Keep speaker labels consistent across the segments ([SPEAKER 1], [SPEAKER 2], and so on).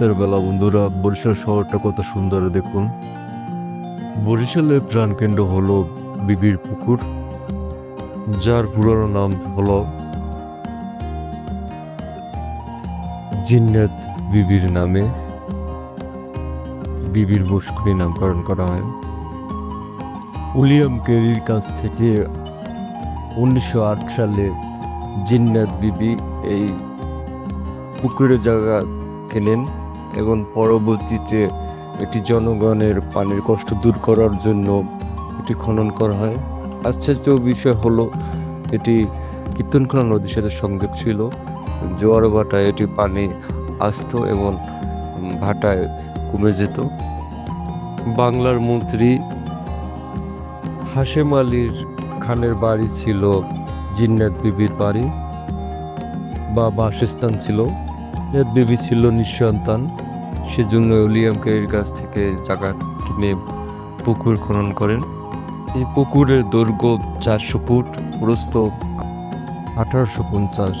[SPEAKER 1] রাতের বেলা বন্ধুরা, বরিশাল শহরটা কত সুন্দর দেখুন। বরিশালের প্রাণকেন্দ্র হলো বিবির পুকুর, যার পুরনো নাম হলো জিন্নাত বিবির নামে। বিবির মুস্কুরি নামকরণ করা হয়। উইলিয়াম কেরির কাছ থেকে উনিশশো আট সালে জিন্নাত বিবি এই পুকুরের জায়গা কেনেন। এবং পরবর্তীতে এটি জনগণের পানির কষ্ট দূর করার জন্য এটি খনন করা হয়। আশ্চর্য বিষয় হলো, এটি কীর্তনখোলা নদীর সাথে সংযোগ ছিল। জোয়ার ভাটায় এটি পানি আসতো এবং ভাটায় কমে যেত। বাংলার মন্ত্রী হাশেম আলীর খানের বাড়ি ছিল জিন্নাত বিবির বাড়ি। বা বাসস্থান ছিল। বিবি ছিল নিঃসন্তান। সেজন্য উলিয়াম কেরির কাছ থেকে জায়গা কিনে পুকুর খনন করেন। এই পুকুরের দৈর্ঘ্য চারশো ফুট, প্রস্থ আঠারোশো পঞ্চাশ।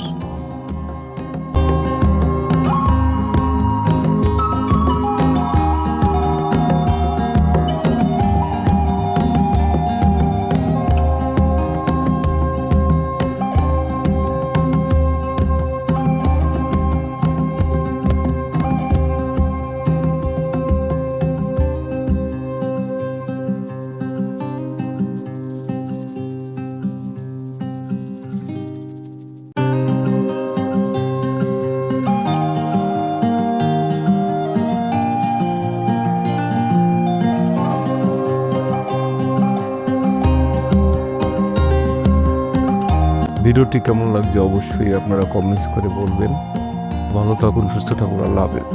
[SPEAKER 1] ভিডিওটি কেমন লাগছে অবশ্যই আপনারা কমেন্টস করে বলবেন। ভালো থাকুন সুস্থ থাকুন আল্লাহ হাফেজ।